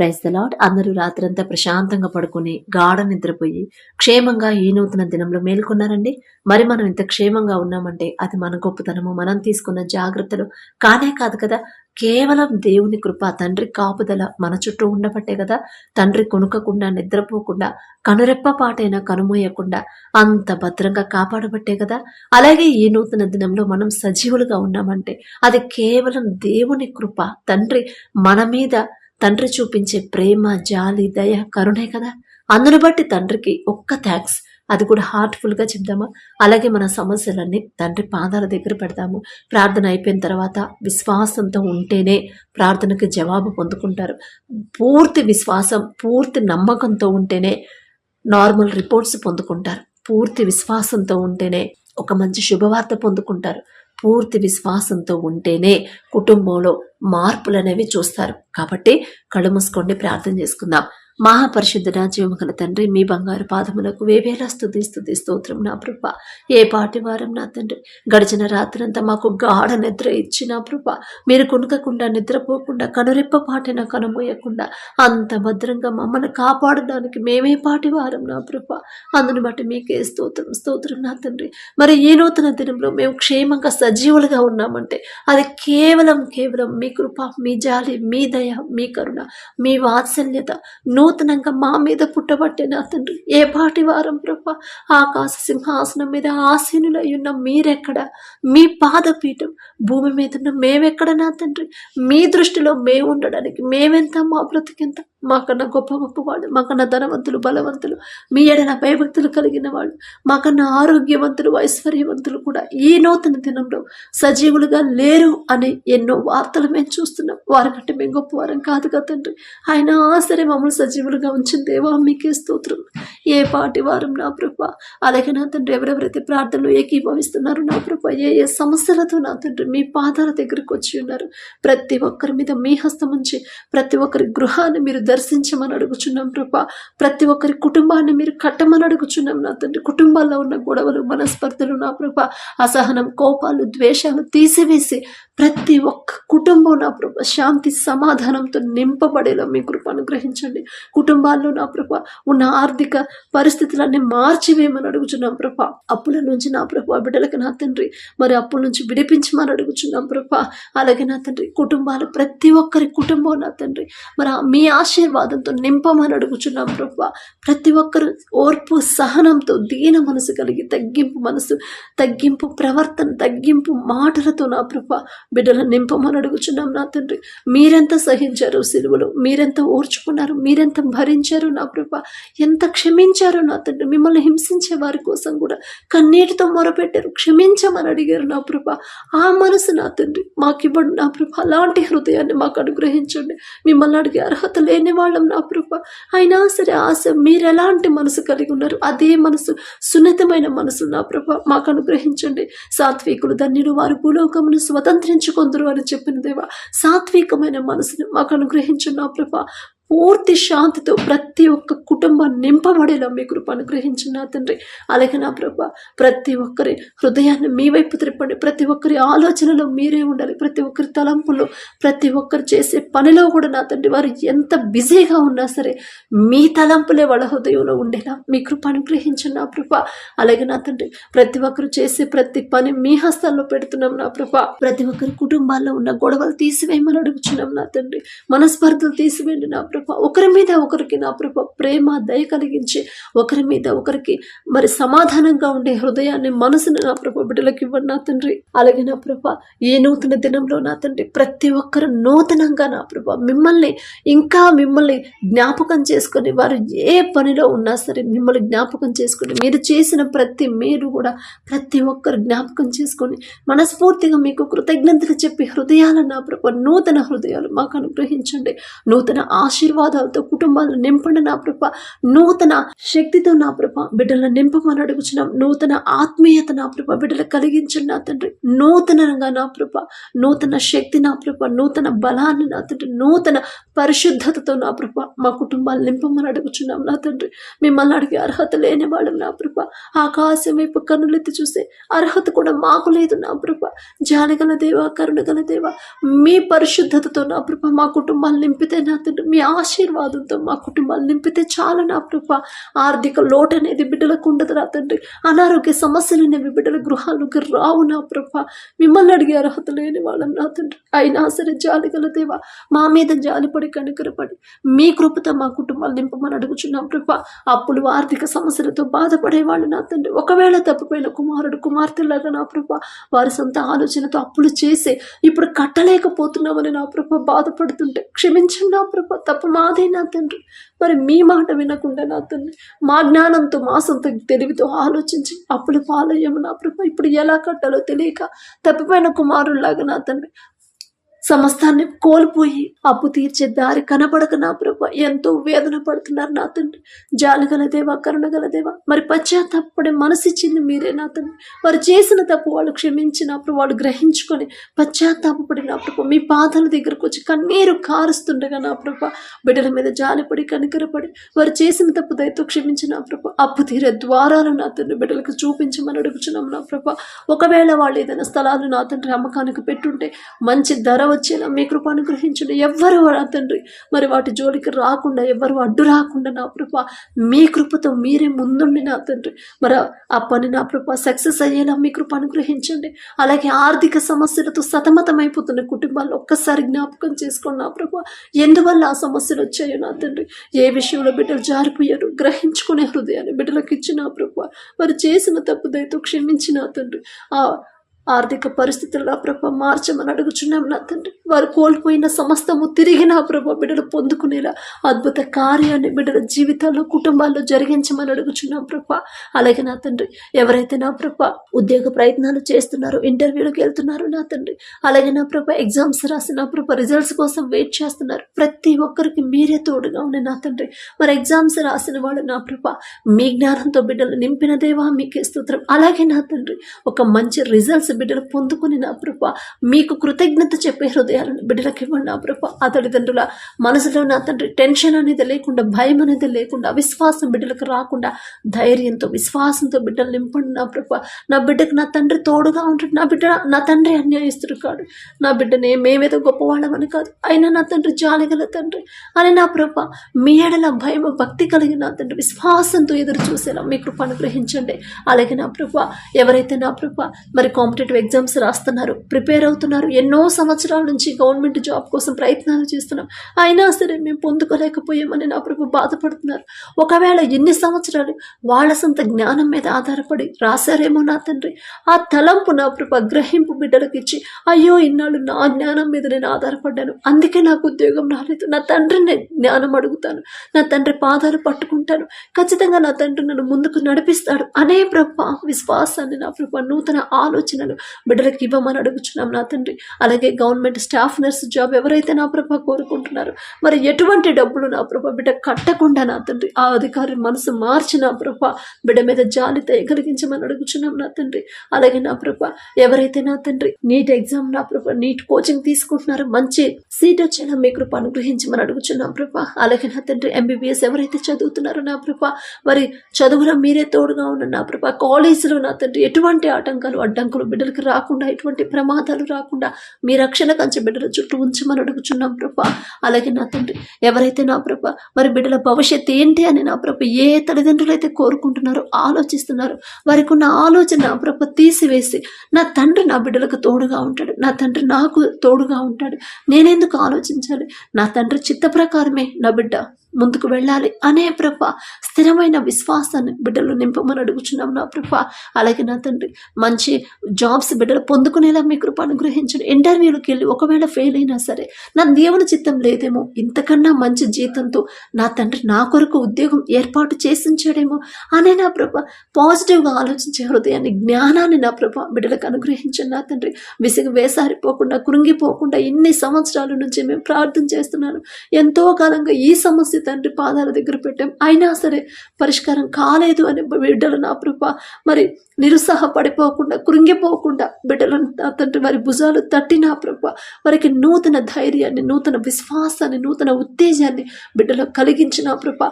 Praise the lord అందరూ రాత్రంతా ప్రశాంతంగా పడుకొని గాఢ నిద్రపోయి క్షేమంగా ఈ నూతన దినంలో మేల్కొన్నారండి. మరి మనం ఇంత క్షేమంగా ఉన్నామంటే అది మన గొప్పతనము. మనం తీసుకున్న జాగ్రత్తలు కానే కాదు కదా. కేవలం దేవుని కృప తండ్రి కాపుదల మన చుట్టూ ఉండబట్టే కదా. తండ్రి కొనుక్కకుండా నిద్రపోకుండా కనురెప్ప పాటైనా కనుమోయకుండా అంత భద్రంగా కాపాడబట్టే కదా. అలాగే ఈ నూతన దినంలో మనం సజీవులుగా ఉన్నామంటే అది కేవలం దేవుని కృప తండ్రి మన మీద తండ్రి చూపించే ప్రేమ జాలి దయ కరుణే కదా? అందును బట్టి తండ్రికి ఒక్క థ్యాంక్స్ అది కూడా హార్ట్ఫుల్గా చెప్దామా? అలాగే మన సమస్యలన్నీ తండ్రి పాదాల దగ్గర పెడదాము ప్రార్థన అయిపోయిన తర్వాత విశ్వాసంతో ఉంటేనే ప్రార్థనకి జవాబు పొందుకుంటారు. పూర్తి విశ్వాసం పూర్తి నమ్మకంతో ఉంటేనే నార్మల్ రిపోర్ట్స్ పొందుకుంటారు. పూర్తి విశ్వాసంతో ఉంటేనే ఒక మంచి శుభవార్త పొందుకుంటారు. పూర్తి విశ్వాసంతో ఉంటేనే కుటుంబంలో మార్పులు అనేవి చూస్తారు. కాబట్టి కళ్ళు మూసుకోండి ప్రార్థన చేసుకుందాం. మహాపరిశుద్ధుడ జీవగల తండ్రి మీ బంగారు పాదములకు వేవేలా స్థుతి స్థుతి స్తోత్రం నా ప్రభ. ఏ పాటి వారం నా తండ్రి గడిచిన రాత్రంతా మాకు గాఢ నిద్ర ఇచ్చి నా ప్రభ. మీరు కొనుకకుండా నిద్రపోకుండా కనురెప్ప పాటిన కనుమోయకుండా అంత భద్రంగా మమ్మల్ని కాపాడడానికి మేమే పాటి వారం నా ప్రభ. అందుని బట్టి మీకే స్తోత్రం స్తోత్రం నా తండ్రి. మరి ఈ నూతన దినంలో మేము క్షేమంగా సజీవులుగా ఉన్నామంటే అది కేవలం కేవలం మీ కృప మీ జాలి మీ దయ మీ కరుణ మీ వాత్సల్యత నూ నూతనంగా మా మీద పుట్టబట్టే నా తండ్రి. ఏ పాటి వారం ప్రభ? ఆకాశ సింహాసనం మీద ఆసీనులై ఉన్న మీరెక్కడ? మీ పాదపీఠం భూమి మీద ఉన్న మేమెక్కడ నా తండ్రి? మీ దృష్టిలో మేము ఉండడానికి మేమెంత మా బ్రతికెంత? మాకన్నా గొప్ప గొప్పవాడు మాకన్నా ధనవంతులు బలవంతులు మీ ఎడన భయభక్తులు కలిగిన వాళ్ళు మాకన్నా ఆరోగ్యవంతులు ఐశ్వర్యవంతులు కూడా ఈ నూతన దినంలో సజీవులుగా లేరు అనే ఎన్నో వార్తలు మేము చూస్తున్నాం. వారికంటే మేము గొప్పవారం కాదు కదా తండ్రి. ఆయన సరే మమ్మల్ని సజీవులుగా ఉంచిన దేవా మీకే స్తోత్రం. ఏ పాటి వారం నా ప్రభ? అలాగే నా తండ్రి ఎవరెవరైతే ప్రార్థనలు ఏకీభవిస్తున్నారు నా ప్రభ ఏ ఏ సమస్యలతో నా తండ్రి మీ పాదాల దగ్గరికి వచ్చి ఉన్నారు ప్రతి ఒక్కరి మీద మీ హస్తం ఉంచి ప్రతి ఒక్కరి గృహాన్ని మీరు దర్శించమని అడుగుచున్నాం ప్రభా. ప్రతి ఒక్కరి కుటుంబాన్ని మీరు కట్టమని అడుగుచున్నాం నా తండ్రి. కుటుంబాల్లో ఉన్న గొడవలు మనస్పర్ధలు నా ప్రభా. అసహనం కోపాలు ద్వేషాలు తీసివేసి ప్రతి ఒక్క కుటుంబం నా ప్రభ శాంతి సమాధానంతో నింపబడేలా మీ కృప అనుగ్రహించండి. కుటుంబాల్లో నా ప్రభ ఉన్న ఆర్థిక పరిస్థితులన్నీ మార్చివేయమని అడుగుచున్నాం ప్రభ. అప్పుల నుంచి నా ప్రభ బిడ్డలకు నా తండ్రి మరి అప్పుల నుంచి విడిపించమని అడుగుచున్నాం ప్రభ. అలాగే నా తండ్రి కుటుంబాలు ప్రతి ఒక్కరి కుటుంబం నా తండ్రి మరి మీ ఆశీర్వాదంతో నింపమని అడుగుచున్నాం ప్రభ. ప్రతి ఒక్కరు ఓర్పు సహనంతో దీన మనసు కలిగి తగ్గింపు మనసు తగ్గింపు ప్రవర్తన తగ్గింపు మాటలతో నా ప్రభ బిడ్డలను నింపమని అడుగుచున్నాం నా తండ్రి. మీరెంత సహించారు సిలువలు మీరెంత ఓర్చుకున్నారు మీరెంత భరించారు నా ప్రభ. ఎంత క్షమించారు నా తండ్రి. మిమ్మల్ని హింసించే వారి కోసం కూడా కన్నీటితో మొరపెట్టారు. క్షమించమని అడిగారు నా ప్రభ. ఆ మనసు నా తండ్రి. మాకివ్వండి నా ప్రభ. అలాంటి హృదయాన్ని మాకు అనుగ్రహించండి. మిమ్మల్ని అడిగే అర్హత లేని వాళ్ళం నా ప్రభ. అయినా సరే ఆశ మీరు ఎలాంటి మనసు కలిగి ఉన్నారు? అదే మనసు సున్నితమైన మనసు నా ప్రభ. మాకు అనుగ్రహించండి. సాత్వికులు ధన్యులు వారు భూలోకమును స్వతంత్రించుకొందరు అని చెప్పిన దేవ సాత్వికమైన మనసుని మాకు అనుగ్రహించు నా పూర్తి శాంతితో ప్రతి ఒక్క కుటుంబం నింపబడేలా మీ కృప అనుగ్రహించిన తండ్రి. అలాగే నా ప్రభ ప్రతి ఒక్కరి హృదయాన్ని మీ వైపు త్రిప్పండి ప్రతి ఒక్కరి ఆలోచనలో మీరే ఉండాలి. ప్రతి ఒక్కరి తలంపులో ప్రతి ఒక్కరు చేసే పనిలో కూడా నా తండ్రి వారు ఎంత బిజీగా ఉన్నా సరే మీ తలంపులే వాళ్ళ హృదయంలో ఉండేలా మీ కృప అనుగ్రహించిన నా ప్రభ. అలాగే నా తండ్రి ప్రతి ఒక్కరు చేసే ప్రతి పని మీ హస్తాల్లో పెడుతున్నాం నా ప్రభ. ప్రతి ఒక్కరి కుటుంబాల్లో ఉన్న గొడవలు తీసివేయమని అడుగుచున్నాం నా తండ్రి. మనస్పర్ధలు తీసివేయండి నా ప్రభ. ఒకరి మీద ఒకరికి నా ప్రభ ప్రేమ దయ కలిగించి ఒకరి మీద ఒకరికి మరి సమాధానంగా ఉండే హృదయాన్ని మనసుని నా ప్రభ బిడ్డలకు ఇవ్వండి నా తండ్రి. అలాగే నా ప్రభ ఈ నూతన దినంలో నా తండ్రి ప్రతి ఒక్కరు నూతనంగా నా ప్రభ మిమ్మల్ని ఇంకా మిమ్మల్ని జ్ఞాపకం చేసుకొని వారు ఏ పనిలో ఉన్నా సరే మిమ్మల్ని జ్ఞాపకం చేసుకొని మీరు చేసిన ప్రతి మీరు కూడా ప్రతి ఒక్కరు జ్ఞాపకం చేసుకొని మనస్ఫూర్తిగా మీకు కృతజ్ఞతలు చెప్పి హృదయాలు నా ప్రభ నూతన హృదయాలు మాకు అనుగ్రహించండి. నూతన ఆశీర్వాదాలతో కుటుంబాలను నింపండి నా ప్రభ నూతన శక్తితో నా ప్రభ బిడ్డలను నింపమని అడుగుచున్నాం. నూతన ఆత్మీయత నా ప్రభ బిడ్డలు కలిగించండి నా తండ్రి. నూతనంగా నా ప్రభ నూతన శక్తి నా ప్రభ నూతన బలాన్ని నా తండ్రి. నూతన పరిశుద్ధతతో నా ప్రభ మా కుటుంబాలు నింపమని అడుగుచున్నాం నా తండ్రి. మిమ్మల్ని అడిగే అర్హత లేని వాళ్ళం నా ప్రభ ఆకాశం వైపు కన్నులెత్తి చూసే అర్హత కూడా మాకు లేదు నా ప్రభ జాలిగల దేవ కరుణగల దేవ మీ పరిశుద్ధతతో నా ప్రభ మా కుటుంబాలు నింపితే నా తండ్రి. మీ ఆశీర్వాదంతో మా కుటుంబాలు నింపితే చాలు నా ప్రభ. ఆర్థిక లోటు అనేది బిడ్డలకు ఉండదు రా తండ్రి. అనారోగ్య సమస్యలు అనేవి బిడ్డల గృహాలకు రావు నా ప్రభ. మిమ్మల్ని అడిగే అర్హత లేని వాళ్ళం నా తండ్రి. అయినా సరే జాలి గలదేవా మా మీద జాలిపడి కనుకరపడి మీ కృపతో మా కుటుంబాలు నింపమని అడుగుచున్నాం ప్రభ. అప్పులు ఆర్థిక సమస్యలతో బాధపడేవాళ్ళు నా తండ్రి. ఒకవేళ తప్పిపోయిన కుమారుడు కుమార్తెలాగా నా ప్రభ వారి సొంత ఆలోచనతో అప్పులు చేసి ఇప్పుడు కట్టలేకపోతున్నామని నా ప్రభ బాధపడుతుంటే క్షమించండి నా ప్రభ. తప్పు మాదే నా తండ్రి. మరి మీ మాట వినకుండా నా తండ్రి. మా జ్ఞానంతో మా సొంత తెలివితో ఆలోచించి అప్పుడు పాలయ్యము నా ప్రభ. ఇప్పుడు ఎలా కట్టాలో తెలియక తప్పిపోయిన కుమారుల్లాగా నా తండ్రి. సమస్తాన్ని కోల్పోయి అప్పు తీర్చే దారి కనపడక నా ప్రభ. ఎంతో వేదన పడుతున్నారు నా తండ్రి. జాలిగల దేవా కరుణ గల దేవా. మరి పశ్చాత్తాపడే మనసిచ్చింది మీరే నా తండ్రి. వారు చేసిన తప్పు వాళ్ళు క్షమించినప్పుడు వాళ్ళు గ్రహించుకొని పశ్చాత్తాపడి నా ప్రభు మీ పాదాల దగ్గరకు వచ్చి కన్నీరు కారుస్తుండగా నా ప్రభ బిడ్డల మీద జాలిపడి కనికరపడి వారు చేసిన తప్పు దయతో క్షమించిన నా ప్రభ. అప్పు తీరే ద్వారాలు నా తండ్రి బిడ్డలకు చూపించమని అడుగుచున్నాం నా ప్రభ. ఒకవేళ వాళ్ళు ఏదైనా స్థలాలు నా తండ్రి అమ్మకానికి పెట్టుంటే మంచి ధర వచ్చేలా మీ కృప అనుగ్రహించండి. ఎవ్వరు నా తండ్రి? మరి వాటి జోలికి రాకుండా ఎవరు అడ్డు రాకుండా నా కృప మీ కృపతో మీరే ముందుండి నా తండ్రి. మరి ఆ పని నా కృప సక్సెస్ అయ్యేలా మీ కృప అనుగ్రహించండి. అలాగే ఆర్థిక సమస్యలతో సతమతమైపోతున్న కుటుంబాలు ఒక్కసారి జ్ఞాపకం చేసుకోండి నా ప్రభా ఎందువల్ల ఆ సమస్యలు వచ్చాయో నా తండ్రి? ఏ విషయంలో బిడ్డలు జారిపోయారు గ్రహించుకునే హృదయాన్ని బిడ్డలకు ఇచ్చిన ప్రభా వారు చేసిన తప్పుదైతో క్షమించిన తండ్రి. ఆ ఆర్థిక పరిస్థితుల్లో ప్రభ మార్చమని అడుగుచున్నాం నా తండ్రి. వారు కోల్పోయిన సమస్తము తిరిగి నా ప్రభా బిడ్డలు పొందుకునేలా అద్భుత కార్యాన్ని బిడ్డల జీవితాల్లో కుటుంబాల్లో జరిగించమని అడుగుచున్నాం ప్రభా. అలాగే నా తండ్రి ఎవరైతే నా ప్రభా ఉద్యోగ ప్రయత్నాలు చేస్తున్నారో ఇంటర్వ్యూలకు వెళ్తున్నారు నా తండ్రి అలాగే నా ప్రభా ఎగ్జామ్స్ రాసి నా ప్రభా రిజల్ట్స్ కోసం వెయిట్ చేస్తున్నారు ప్రతి ఒక్కరికి మీరే తోడుగా ఉండే నా తండ్రి. మరి ఎగ్జామ్స్ రాసిన వాళ్ళు నా ప్రభ మీ జ్ఞానంతో బిడ్డలు నింపిన దేవా మీకే స్తోత్రం. అలాగే నా తండ్రి ఒక మంచి రిజల్ట్స్ బిడ్డలు పొందుకుని నా ప్రభ మీకు కృతజ్ఞత చెప్పే చేయాలని బిడ్డలకు ఇవ్వండి నా ప్రభ ఆ తల్లిదండ్రుల మనసులో నా తండ్రి టెన్షన్ అనేది లేకుండా భయం అనేది లేకుండా విశ్వాసం బిడ్డలకు రాకుండా ధైర్యంతో విశ్వాసంతో బిడ్డలు నింపండి నా ప్రభ. నా బిడ్డకు నా తండ్రి తోడుగా ఉంటాడు. నా బిడ్డ నా తండ్రి అన్యాయస్తుడు కాడు. నా బిడ్డనే మేమేదో గొప్పవాళ్ళమని కాదు. అయినా నా తండ్రి జాలిగల తండ్రి. అని నా ప్రభ మీ ఎడల భయం భక్తి కలిగిన నా తండ్రి విశ్వాసంతో ఎదురు చూసేలా మీ కృప అనుగ్రహించండి. అలాగే నా ప్రభ ఎవరైతే నా ప్రభ మరి కాంపిటేటివ్ ఎగ్జామ్స్ రాస్తున్నారు ప్రిపేర్ అవుతున్నారు ఎన్నో సంవత్సరాల నుంచి గవర్నమెంట్ జాబ్ కోసం ప్రయత్నాలు చేస్తున్నాం. అయినా సరే మేము పొందుకోలేకపోయామని నా ప్రభు బాధపడుతున్నారు. ఒకవేళ ఎన్ని సంవత్సరాలు వాళ్ళ సొంత జ్ఞానం మీద ఆధారపడి రాశారేమో నా తండ్రి. ఆ తలంపు నా ప్రభు గ్రహింపు బిడ్డలకు ఇచ్చి అయ్యో ఇన్నాళ్ళు నా జ్ఞానం మీద నేను ఆధారపడ్డాను. అందుకే నాకు ఉద్యోగం రాలేదు. నా తండ్రిని జ్ఞానం అడుగుతాను. నా తండ్రి పాదాలు పట్టుకుంటాను. ఖచ్చితంగా నా తండ్రి నన్ను ముందుకు నడిపిస్తాడు. అనే ప్రభు విశ్వాసాన్ని నా ప్రభు నూతన ఆలోచనలు బిడ్డలకు ఇవ్వమని అడుగుచున్నాం నా తండ్రి. అలాగే గవర్నమెంట్ స్టాఫ్ నర్స్ జాబ్ ఎవరైతే నా ప్రభ కోరుకుంటున్నారో మరి ఎటువంటి డబ్బులు నా ప్రభ బిడ్డ కట్టకుండా నా తండ్రి ఆ అధికారి మనసు మార్చి నా ప్రభ బిడ్డ మీద జాలి కలిగించమని అడుగుచున్నాం నా తండ్రి. అలాగే నా ప్రభ ఎవరైతే నా తండ్రి నీట్ ఎగ్జామ్ నా ప్రభ నీట్ కోచింగ్ తీసుకుంటున్నారో మంచి సీట్ వచ్చేలా మీ కృప అనుగ్రహించమని అడుగుచున్నాం ప్రభ. అలాగే నా తండ్రి ఎంబీబీఎస్ ఎవరైతే చదువుతున్నారో నా ప్రభ మరి చదువులో మీరే తోడుగా ఉన్న నా ప్రభ కాలేజీలో నా తండ్రి ఎటువంటి ఆటంకాలు అడ్డంకులు బిడ్డలకు రాకుండా ఎటువంటి ప్రమాదాలు రాకుండా మీ రక్షణ కంచె బిడ్డల చుట్టూ ఉంచమని అడుగుచున్నాం ప్రభా. అలాగే నా తండ్రి ఎవరైతే నా ప్రభ మరి బిడ్డల భవిష్యత్తు ఏంటి అని నా ప్రభ ఏ తల్లిదండ్రులు అయితే కోరుకుంటున్నారో ఆలోచిస్తున్నారు వారికి ఉన్న ఆలోచన నా ప్రభ తీసివేసి నా తండ్రి నా బిడ్డలకు తోడుగా ఉంటాడు నా తండ్రి నాకు తోడుగా ఉంటాడు. నేనెందుకు ఆలోచించాలి? నా తండ్రి చిత్త ప్రకారమే నా బిడ్డ. ముందుకు వెళ్ళాలి. అనే ప్రభ స్థిరమైన విశ్వాసాన్ని బిడ్డలు నింపమని అడుగుచున్నాం నా ప్రభ. అలాగే నా తండ్రి మంచి జాబ్స్ బిడ్డలు పొందుకునేలా మీ కృప అనుగ్రహించండి. ఇంటర్వ్యూలకు వెళ్ళి ఒకవేళ ఫెయిల్ అయినా సరే నా దేవుని చిత్తం లేదేమో ఇంతకన్నా మంచి జీతంతో నా తండ్రి నా కొరకు ఉద్యోగం ఏర్పాటు చేసించాడేమో అనే నా ప్రభ పాజిటివ్గా ఆలోచించే హృదయాన్ని జ్ఞానాన్ని నా ప్రభ బిడ్డలకు అనుగ్రహించండి నా తండ్రి. విసిగి వేసారిపోకుండా కృంగిపోకుండా ఇన్ని సంవత్సరాల నుంచి మేము ప్రార్థన చేస్తున్నాను. ఎంతో కాలంగా ఈ సమస్య చేసి తండ్రి పాదాల దగ్గర పెట్టాం. అయినా సరే పరిష్కారం కాలేదు అని బిడ్డలు నా ప్రభ. మరి నిరుత్సాహపడిపోకుండా కృంగిపోకుండా బిడ్డలను నా తండ్రి వారి భుజాలు తట్టినా ప్రభు వారికి నూతన ధైర్యాన్ని నూతన విశ్వాసాన్ని నూతన ఉత్తేజాన్ని బిడ్డలో కలిగించిన ప్రభ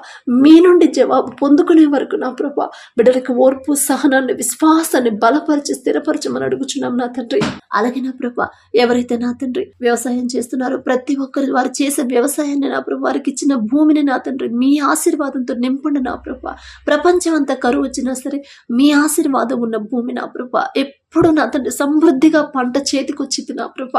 మీ నుండి జవాబు పొందుకునే వరకు నా ప్రభ బిడ్డలకు ఓర్పు సహనాన్ని విశ్వాసాన్ని బలపరిచి స్థిరపరచమని అడుగుచున్నాం నా తండ్రి. అలాగే నా ప్రభ ఎవరైతే నా తండ్రి వ్యవసాయం చేస్తున్నారో ప్రతి ఒక్కరు వారు చేసే వ్యవసాయాన్ని నా ప్రభు వారికి ఇచ్చిన భూమిని నా తండ్రి మీ ఆశీర్వాదంతో నింపండి నా ప్రభ. ప్రపంచం అంతా కరువు వచ్చినా సరే మీ ఆశీర్వాదం ఉన్న భూమి నా ప్రభ. ఎప్పుడు నా తండ్రి సమృద్ధిగా పంట చేతికి వచ్చింది నా ప్రభ.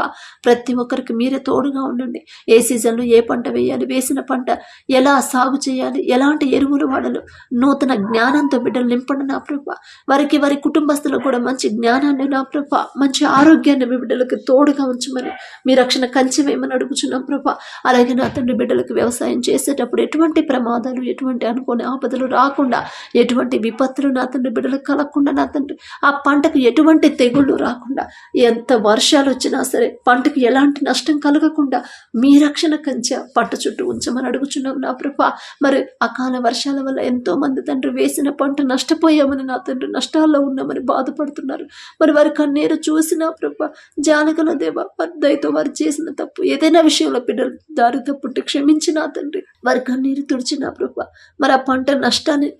ప్రతి ఒక్కరికి మీరే తోడుగా ఉండండి. ఏ సీజన్లో ఏ పంట వేయాలి వేసిన పంట ఎలా సాగు చేయాలి ఎలాంటి ఎరువులు వాడాలి నూతన జ్ఞానంతో బిడ్డలు నింపండి నా ప్రభ. వారికి వారి కుటుంబస్తులకు కూడా మంచి జ్ఞానాన్ని నా ప్రభ మంచి ఆరోగ్యాన్ని మీ బిడ్డలకు తోడుగా ఉంచమని మీ రక్షణ కంచె వేయమని అడుగుచున్నాం ప్రభ. అలాగే నా తండ్రి బిడ్డలకు వ్యవసాయం చేసేటప్పుడు ఎటువంటి ప్రమాదాలు ఎటువంటి అనుకోని ఆపదలు రాకుండా ఎటువంటి విపత్తులు నా తండ్రి బిడ్డలకు కలగకుండా నా తండ్రి ఆ పంటకు ఎటువంటి తెగుళ్ళు రాకుండా ఎంత వర్షాలు వచ్చినా సరే పంటకు ఎలాంటి నష్టం కలగకుండా మీ రక్షణ కంచె పంట చుట్టూ ఉంచమని అడుగుచున్నాం నా ప్రభ. మరి అకాల వర్షాల వల్ల ఎంతో మంది తండ్రి వేసిన పంట నష్టపోయామని నా తండ్రి నష్టాల్లో ఉన్నామని బాధపడుతున్నారు. మరి వారి కన్నీరు చూసినా ప్రభ జానగల దేవ వారి దయతో వారు చేసిన తప్పు ఏదైనా విషయంలో బిడ్డలు దారి తప్పుంటే క్షమించి నా తండ్రి. వారి కన్నీరు తుడిచిన ప్రభ. మరి ఆ పంట నష్టాన్ని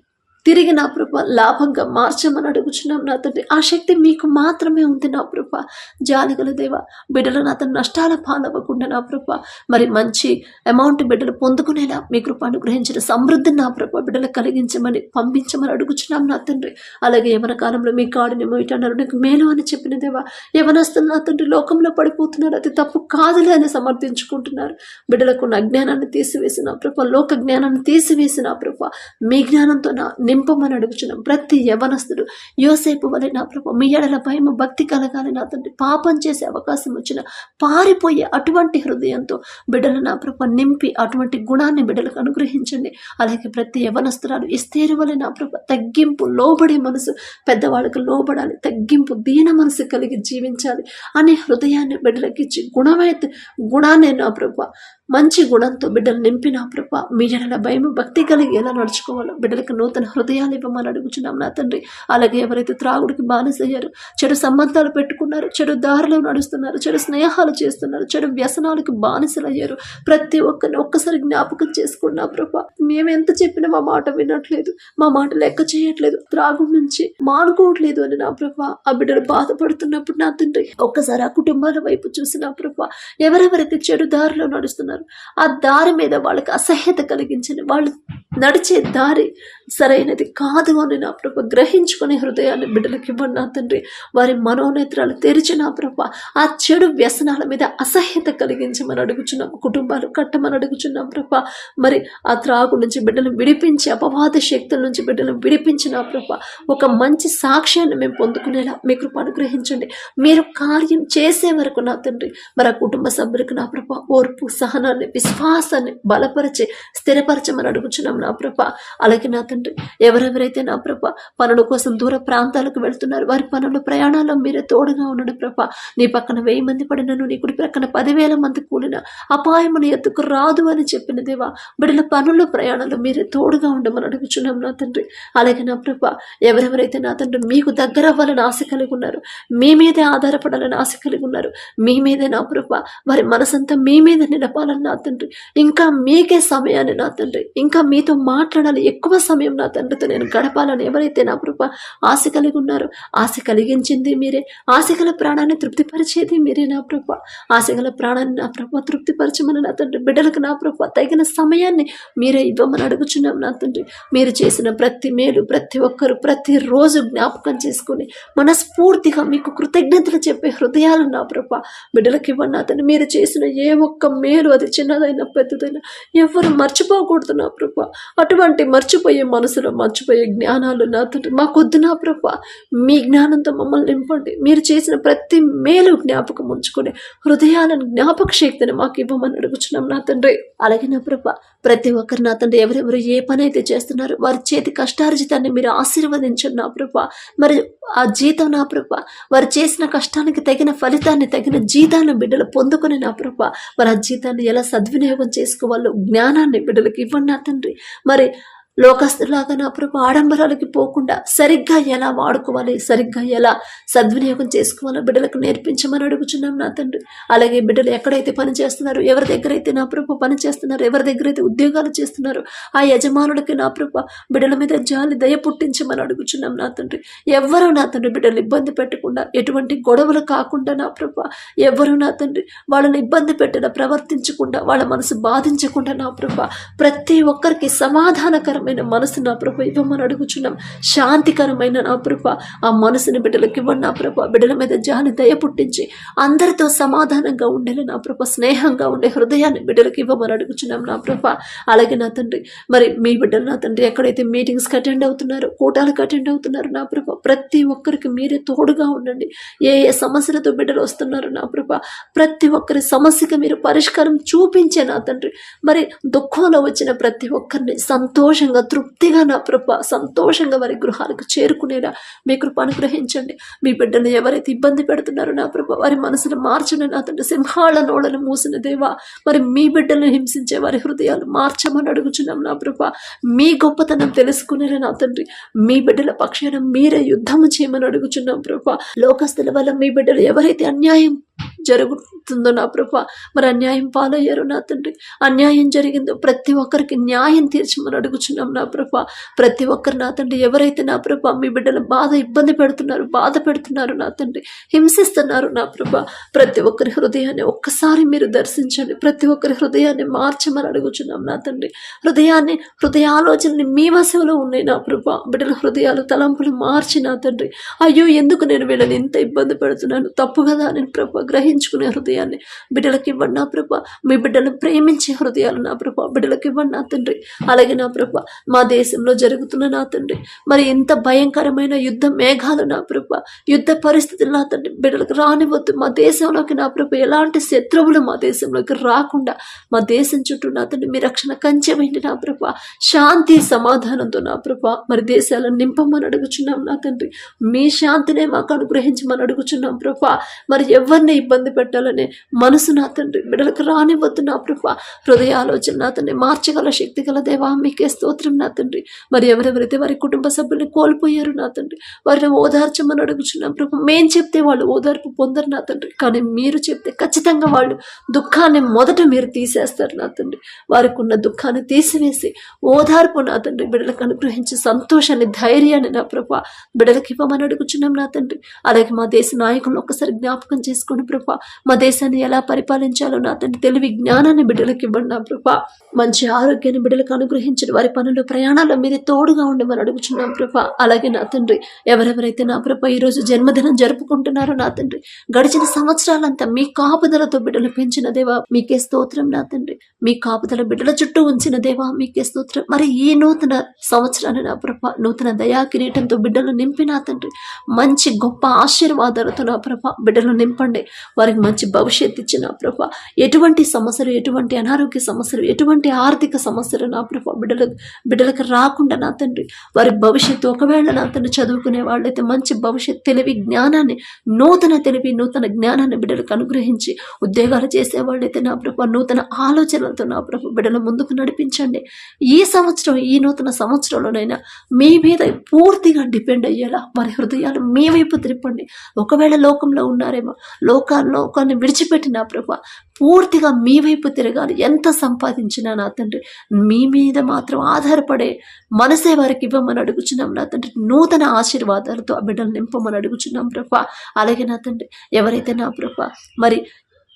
తిరిగి నా ప్రభ లాభంగా మార్చమని అడుగుచున్నాం నా తండ్రి. ఆ శక్తి మీకు మాత్రమే ఉంది నా ప్రభ. జాలిగల దేవ బిడ్డలు నా తన నష్టాల పాలవ్వకుండా నా ప్రభ. మరి మంచి అమౌంట్ బిడ్డలు పొందుకునేలా మీ కృప అనుగ్రహించిన సమృద్ధిని నా ప్రభ బిడ్డలు కలిగించమని పంపించమని అడుగుచున్నాం నా తండ్రి. అలాగే యవన కాలంలో మీ కాడిని మోయటన్నారు నీకు మేలు అని చెప్పిన దేవా యవనస్తులు నా తండ్రి లోకంలో పడిపోతున్నారు. అది తప్పు కాదులే అని సమర్థించుకుంటున్నారు. బిడ్డలకు నా జ్ఞానాన్ని తీసివేసిన ప్రభ లోక జ్ఞానాన్ని తీసివేసిన ప్రభ మీ జ్ఞానంతో నా నింపమని అడుగుచున్నాం. ప్రతి యవనస్తుడు యోసేపు వలె నా ప్రభ మీ ఎడల భయం భక్తి కలగాలి నా తండ్రి. పాపం చేసే అవకాశం వచ్చిన పారిపోయే అటువంటి హృదయంతో బిడ్డలు నా ప్రభ నింపి అటువంటి గుణాన్ని బిడ్డలకు అనుగ్రహించండి. అలాగే ప్రతి యవనస్తురాలు ఇస్తేరు వలె నా ప్రభ తగ్గింపు లోబడే మనసు పెద్దవాళ్ళకు లోబడాలి తగ్గింపు దీన మనసు కలిగి జీవించాలి. అనే హృదయాన్ని బిడ్డలకిచ్చి గుణమైతే గుణాన్ని నా ప్రభ మంచి గుణంతో బిడ్డలు నింపిన ప్రభ మీ జడల భయం భక్తి కలిగి ఎలా నడుచుకోవాలో బిడ్డలకు నూతన హృదయాలు ఇవ్వమని అడుగుచున్నాం నా తండ్రి. అలాగే ఎవరైతే త్రాగుడికి బానిసయ్యారు చెడు సంబంధాలు పెట్టుకున్నారు చెడు దారిలో నడుస్తున్నారు చెడు స్నేహాలు చేస్తున్నారు చెడు వ్యసనాలకు బానిసలయ్యారు ప్రతి ఒక్కరిని ఒక్కసారి జ్ఞాపకం చేసుకున్నా ప్రభ. మేము ఎంత చెప్పినా మా మాట వినట్లేదు మా మాట లెక్క చేయట్లేదు త్రాగు నుంచి మానుకోవట్లేదు అని నా ప్రభ. ఆ బిడ్డలు బాధపడుతున్నప్పుడు నా తండ్రి ఒక్కసారి ఆ కుటుంబాల వైపు చూసిన ప్రభ ఎవరెవరైతే చెడు దారిలో నడుస్తున్నారు ఆ దారి మీద వాళ్ళకి అసహ్యత కలిగించని వాళ్ళు నడిచే దారి సరైనది కాదు అని నా ప్రభ గ్రహించుకునే హృదయాన్ని బిడ్డలకి ఇవ్వండి నా తండ్రి. వారి మనోనేత్రాలు తెరిచి నా ప్రభ. ఆ చెడు వ్యసనాల మీద అసహ్యత కలిగించమని అడుగుచున్నాం కుటుంబాలు కట్టమని అడుగుచున్నాం ప్రభ. మరి ఆ త్రాగు నుంచి బిడ్డలు విడిపించి అపవాద శక్తుల నుంచి బిడ్డలు విడిపించి నా ప్రభ. ఒక మంచి సాక్ష్యాన్ని మేము పొందుకునేలా మీ కృప అనుగ్రహించండి మీరు కార్యం చేసే వరకు నా తండ్రి. మరి ఆ కుటుంబ సభ్యులకు నా ప్రభ ఓర్పు సహనం సహనాన్ని విశ్వాసాన్ని బలపరిచి స్థిరపరచమని అడుగుచున్నాం నా ప్రభ. అలాగే నా తండ్రి ఎవరెవరైతే నా ప్రభ పనుల కోసం దూర ప్రాంతాలకు వెళ్తున్నారు వారి పనుల ప్రయాణాల్లో మీరే తోడుగా ఉన్నాడు ప్రభ. నీ పక్కన వెయ్యి మంది పడినను నీ కుడి ప్రక్కన పదివేల మంది కూలిన అపాయమును ఎత్తుకు రాదు అని చెప్పిన దేవా బిడ్డల పనుల ప్రయాణాలు మీరే తోడుగా ఉండమని అడుగుచున్నాం నా తండ్రి. అలాగే నా ప్రభ ఎవరెవరైతే నా తండ్రి మీకు దగ్గర అవ్వాలని ఆశ కలిగి ఉన్నారు మీ మీదే ఆధారపడాలని ఆశ కలిగి ఉన్నారు మీ మీదే నా ప్రభ వారి మనసంతా మీ మీద నిలపాలని నా తండ్రి. ఇంకా మీకే సమయాన్ని నా తండ్రి. ఇంకా మీతో మాట్లాడాలి. ఎక్కువ సమయం నా తండ్రితో నేను గడపాలని ఎవరైతే నా కృప ఆశ కలిగి ఉన్నారో ఆశ కలిగించింది మీరే. ఆశగల ప్రాణాన్ని తృప్తిపరిచేది మీరే నా ప్రభ ఆశగల ప్రాణాన్ని నా ప్రభ తృప్తిపరచమని నా తండ్రి. బిడ్డలకు నా ప్రభ తగిన సమయాన్ని మీరే ఇవ్వమని అడుగుచున్నాం నా తండ్రి. మీరు చేసిన ప్రతి మేలు ప్రతి ఒక్కరు ప్రతిరోజు జ్ఞాపకం చేసుకుని మనస్ఫూర్తిగా మీకు కృతజ్ఞతలు చెప్పే హృదయాలు నా ప్రభ బిడ్డలకు ఇవ్వండి నా తండ్రి. మీరు చేసిన ఏ ఒక్క మేలు అది చిన్నదైనా పెద్దదైనా ఎవరు మర్చిపోకూడదు నా ప్రభ. అటువంటి మర్చిపోయే మనసులో మర్చిపోయే జ్ఞానాలు నా తండ్రి. మాకొద్దు నా ప్రభ. మీ జ్ఞానంతో మమ్మల్ని నింపండి. మీరు చేసిన ప్రతి మేలు జ్ఞాపకం ఉంచుకుని హృదయాలను జ్ఞాపక శక్తిని మాకు ఇవ్వమని అడుగుచున్నాం నా తండ్రి. అలాగే నా ప్రభ ప్రతి ఒక్కరు నా తండ్రి ఎవరెవరు ఏ పని అయితే చేస్తున్నారు వారి చేతి కష్టార్జితాన్ని మీరు ఆశీర్వదించండి నా ప్రభా. మరి ఆ జీతం నా ప్రభా వారు చేసిన కష్టానికి తగిన ఫలితాన్ని తగిన జీతాన్ని బిడ్డలు పొందుకుని నా ప్రభా వారు ఆ జీతాన్ని ఎలా సద్వినియోగం చేసుకోవాలో జ్ఞానాన్ని బిడ్డలకు ఇవ్వండి నా తండ్రి. మరి లోకస్తులాగా నా ప్రభు ఆడంబరాలకి పోకుండా సరిగ్గా ఎలా వాడుకోవాలి సరిగ్గా ఎలా సద్వినియోగం చేసుకోవాలో బిడ్డలకు నేర్పించమని అడుగుచున్నాం నా తండ్రి. అలాగే బిడ్డలు ఎక్కడైతే పని చేస్తున్నారు ఎవరి దగ్గర అయితే నా ప్రభు పని చేస్తున్నారు ఎవరి దగ్గర అయితే ఉద్యోగాలు చేస్తున్నారో ఆ యజమానులకి నా ప్రభు బిడ్డల మీద జాలి దయ పుట్టించమని అడుగుచున్నాం నా తండ్రి. ఎవ్వరూ నా తండ్రి బిడ్డలు ఇబ్బంది పెట్టకుండా ఎటువంటి గొడవలు కాకుండా నా ప్రభు ఎవ్వరూ నా తండ్రి వాళ్ళని ఇబ్బంది పెట్టిన ప్రవర్తించకుండా వాళ్ళ మనసు బాధించకుండా నా ప్రభు ప్రతి ఒక్కరికి సమాధానకరమైన మనసు నా ప్రభు ఇవ్వమని అడుగుచున్నాం. శాంతికరమైన నా ప్రభ ఆ మనసుని బిడ్డలకు ఇవ్వండి నా ప్రభ. బిడ్డల మీద జాలి దయ పుట్టించి అందరితో సమాధానంగా ఉండేలా నా ప్రభ స్నేహంగా ఉండే హృదయాన్ని బిడ్డలకు ఇవ్వమని అడుగుచున్నాం నా ప్రభ. అలాగే నా తండ్రి మరి మీ బిడ్డలు నా తండ్రి ఎక్కడైతే మీటింగ్స్కి అటెండ్ అవుతున్నారో కూటాలకు అటెండ్ అవుతున్నారు నా ప్రభ ప్రతి ఒక్కరికి మీరే తోడుగా ఉండండి. ఏ ఏ సమస్యలతో బిడ్డలు వస్తున్నారు నా ప్రభ ప్రతి ఒక్కరి సమస్యకి మీరు పరిష్కారం చూపించే నా తండ్రి. మరి దుఃఖంలో వచ్చిన ప్రతి ఒక్కరిని సంతోషంగా తృప్తిగా నా ప్రభ సంతోషంగా వారి గృహాలకు చేరుకునేలా మీ కృప అనుగ్రహించండి. మీ బిడ్డను ఎవరైతే ఇబ్బంది పెడుతున్నారో నా ప్రభ వారి మనసును మార్చని నా తండ్రి సింహాల నోళను మూసిన దేవా మరి మీ బిడ్డలను హింసించే వారి హృదయాలు మార్చమని అడుగుచున్నాం నా ప్రభ. మీ గొప్పతనం తెలుసుకునేలా నా తండ్రి మీ బిడ్డల పక్షాన మీరే యుద్ధము చేయమని అడుగుచున్నాం ప్రభ. లోకస్తుల వల్ల మీ బిడ్డలు ఎవరైతే అన్యాయం జరుగుతుందో నా ప్రభ. మరి అన్యాయం పాలయ్యారు నా తండ్రి. అన్యాయం జరిగిందో ప్రతి ఒక్కరికి న్యాయం తీర్చమని అడుగుచున్నాం నా ప్రభ. ప్రతి ఒక్కరు నా తండ్రి ఎవరైతే నా ప్రభ మీ బిడ్డలు బాధ ఇబ్బంది పెడుతున్నారు బాధ పెడుతున్నారు నా తండ్రి హింసిస్తున్నారు నా ప్రభ. ప్రతి ఒక్కరి హృదయాన్ని ఒక్కసారి మీరు దర్శించండి. ప్రతి ఒక్కరి హృదయాన్ని మార్చమని అడుగుచున్నాం నా తండ్రి. హృదయాన్ని హృదయ ఆలోచనని మీ వశంలో ఉన్నాయి నా ప్రభ. బిడ్డల హృదయాలు తలంపులు మార్చి నా తండ్రి. అయ్యో ఎందుకు నేను వీళ్ళని ఇంత ఇబ్బంది పెడుతున్నాను? తప్పు కదా నేను ప్రభ గ్రహించుకునే హృదయాన్ని బిడ్డలకి ఇవ్వండి నా ప్రభ. మీ బిడ్డలను ప్రేమించే హృదయాలు నా ప్రభ. బిడ్డలకి ఇవ్వండి నా తండ్రి. అలాగే నా ప్రభ మా దేశంలో జరుగుతున్న నా తండ్రి. మరి ఇంత భయంకరమైన యుద్ధ మేఘాలు నా ప్రభ. యుద్ధ పరిస్థితులు నా తండ్రి. బిడ్డలకు రానివద్దు. మా దేశంలోకి నా ప్రభ ఎలాంటి శత్రువులు మా దేశంలోకి రాకుండా మా దేశం చుట్టూ నా తండ్రి మీ రక్షణ కంచె నా ప్రభ. శాంతి సమాధానంతో నా ప్రభ. మరి దేశాలను నింపమని అడుగుచున్నాం నా తండ్రి. మీ శాంతినే మాకు అనుగ్రహించమని అడుగుచున్నాం ప్రభ. మరి ఎవరిని ఇబ్బంది పెట్టాలనే మనసు నా తండ్రి బిడ్డలకు రానివ్వద్దు నా ప్రభ. హృదయ ఆలోచన నా తండ్రి మార్చగల శక్తి గల దేవా మీకే స్తోత్రం నా తండ్రి. మరి ఎవరెవరైతే వారి కుటుంబ సభ్యుల్ని కోల్పోయారు నా తండ్రి వారిని ఓదార్చమని అడుగుచున్నాం ప్రభు. మేం చెప్తే వాళ్ళు ఓదార్పు పొందరు నా తండ్రి కానీ మీరు చెప్తే ఖచ్చితంగా వాళ్ళు దుఃఖాన్ని మొదట మీరు తీసేస్తారు నా తండ్రి. వారికి ఉన్న దుఃఖాన్ని తీసివేసి ఓదార్పు నా తండ్రి బిడ్డలకు అనుగ్రహించి సంతోషాన్ని ధైర్యాన్ని నా ప్రభ బిడ్డలకు ఇవ్వమని అడుగుచున్నాం నా తండ్రి. అలాగే మా దేశ నాయకులను ఒక్కసారి జ్ఞాపకం చేసుకోండి ప్రభ మా దేశాన్ని ఎలా పరిపాలించాలో నా తండ్రి తెలివి జ్ఞానాన్ని బిడ్డలకు ఇవ్వండి నా ప్రభా. మంచి ఆరోగ్యాన్ని బిడ్డలకు అనుగ్రహించండి వారి పనులు ప్రయాణాల మీద తోడుగా ఉండమని అడుగుచున్నాం ప్రభా. అలాగే నా తండ్రి ఎవరెవరైతే నా ప్రభ ఈరోజు జన్మదినం జరుపుకుంటున్నారో నా తండ్రి గడిచిన సంవత్సరాలంతా మీ కాపుదలతో బిడ్డలు పెంచిన దేవా మీకే స్తోత్రం నా తండ్రి. మీ కాపుదల బిడ్డల చుట్టూ ఉంచిన దేవా మీకే స్తోత్రం. మరి ఈ నూతన సంవత్సరాన్ని నా ప్రభ నూతన దయా కిరీటంతో బిడ్డలు నింపి నా తండ్రి. మంచి గొప్ప ఆశీర్వాదాలతో నా ప్రభ బిడ్డలు నింపండి. వారికి మంచి భవిష్యత్తు ఇచ్చిన ప్రభ. ఎటువంటి సమస్యలు ఎటువంటి అనారోగ్య సమస్యలు ఎటువంటి ఆర్థిక సమస్యలు నా ప్రభ బిడ్డలకు బిడ్డలకు రాకుండా నా తండ్రి వారి భవిష్యత్తు ఒకవేళ నా తండ్రి చదువుకునే వాళ్ళైతే మంచి భవిష్యత్తు తెలివి జ్ఞానాన్ని నూతన తెలివి నూతన జ్ఞానాన్ని బిడ్డలకు అనుగ్రహించి ఉద్యోగాలు చేసే వాళ్ళైతే నా ప్రభ నూతన ఆలోచనలతో నా ప్రభు బిడ్డల ముందుకు నడిపించండి. ఈ సంవత్సరం ఈ నూతన సంవత్సరంలోనైనా మీ మీద పూర్తిగా డిపెండ్ అయ్యేలా వారి హృదయాలు మీ వైపు తిప్పండి ఒకవేళ లోకంలో ఉన్నారేమో లోకా లోకాన్ని విడిచిపెట్టిన ప్రభ పూర్తిగా మీ వైపు తిరగాలి. ఎంత సంపాదించినా నా తండ్రి మీ మీద మాత్రం ఆధారపడే మనసే వారికి ఇవ్వమని అడుగుచున్నాం నా తండ్రి. నూతన ఆశీర్వాదాలతో ఆ బిడ్డలు నింపమని అడుగుచున్నాం ప్రభా. అలాగే నా తండ్రి ఎవరైతే నా ప్రభ మరి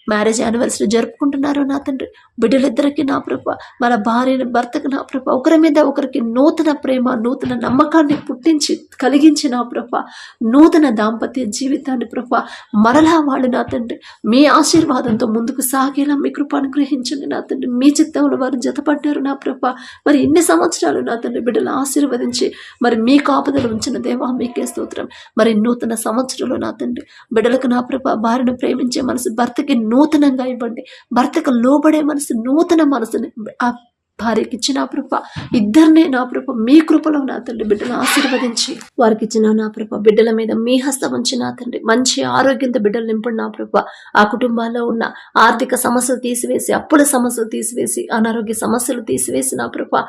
మ్యారేజ్ యానివర్సరీ జరుపుకుంటున్నారు నా తండ్రి. బిడ్డలిద్దరికి నా ప్రభ మన భార్యని భర్తకు నా ప్రభ ఒకరి మీద ఒకరికి నూతన ప్రేమ నూతన నమ్మకాన్ని పుట్టించి కలిగించి నా ప్రభ నూతన దాంపత్య జీవితాన్ని ప్రభ మరలా వాళ్ళు నా తండ్రి. మీ ఆశీర్వాదంతో ముందుకు సాగేలా మీ కృప అనుగ్రహించండి నా తండ్రి. మీ చిత్తంలో వారు జతపడ్డారు నా ప్రభ. మరి ఇన్ని సంవత్సరాలు నా తండ్రి బిడ్డలు ఆశీర్వదించి మరి మీ కాపుదలు ఉంచిన దేవా మీకే స్తోత్రం. మరి నూతన సంవత్సరంలో నా తండ్రి బిడ్డలకు నా ప్రభ భార్యను ప్రేమించే మనసు భర్తకి నూతనంగా ఇవ్వండి. భర్తకు లోబడే మనసు నూతన మనసుని ఆ భార్యకి ఇచ్చిన నా ఇద్దరినే నా ప్రభ మీ కృపలో నా తండ్రి బిడ్డను ఆశీర్వదించి. వారికి ఇచ్చిన నా ప్రభ బిడ్డల మీద మీ హస్తం ఉంచి నా తండ్రి. మంచి ఆరోగ్యంతో బిడ్డలు నింపండి నా ప్రభ ఆ కుటుంబాల్లో ఉన్న ఆర్థిక సమస్యలు తీసివేసి అప్పుల సమస్యలు తీసివేసి అనారోగ్య సమస్యలు తీసివేసి నా ప్రభ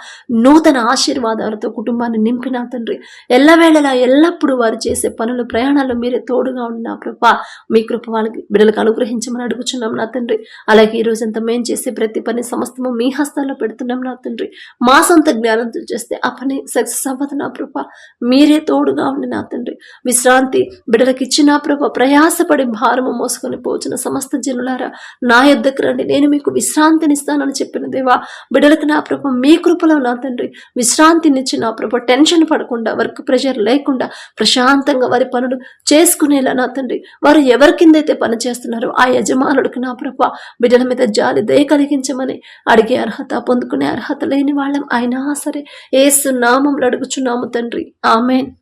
నూతన ఆశీర్వాదాలతో కుటుంబాన్ని నింపి నా తండ్రి. ఎల్లవేళలా ఎల్లప్పుడూ వారు చేసే పనులు ప్రయాణాల్లో మీరే తోడుగా ఉండి నా ప్రభ మీ కృప వాళ్ళకి బిడ్డలకు అనుగ్రహించమని అడుగుచున్నాం నా తండ్రి. అలాగే ఈ రోజంతా మేము చేసే ప్రతి పని సమస్తము మీ హస్తాల్లో పెడుతున్నాం. నా తండ్రి. మా సొంత జ్ఞానంతో చేస్తే ఆ పని సక్సెస్ అవ్వదు నా ప్రభ. మీరే తోడుగా ఉండి నా తండ్రి. విశ్రాంతి బిడ్డలకు ఇచ్చిన ప్రభ. ప్రయాసపడి భారము మోసుకొని పోచిన సమస్త జనులారా నా యొద్దకు రండి. నేను మీకు విశ్రాంతినిస్తానని చెప్పిన దేవా బిడ్డలకు నా ప్రభ మీ కృపలో నా తండ్రి. విశ్రాంతినిచ్చి నా ప్రభ టెన్షన్ పడకుండా వర్క్ ప్రెషర్ లేకుండా ప్రశాంతంగా వారి పనులు చేసుకునేలా నా తండ్రి. వారు ఎవరి కిందైతే పని చేస్తున్నారో ఆ యజమానుడికి నా ప్రభ బిడ్డల మీద జాలి దయ కలిగించమని అడిగే అర్హత పొందుకునే అర్హత లేని వాళ్ళం. అయినా సరే ఏసు నామంలో అడుగుచున్నాము తండ్రి. ఆమెన్.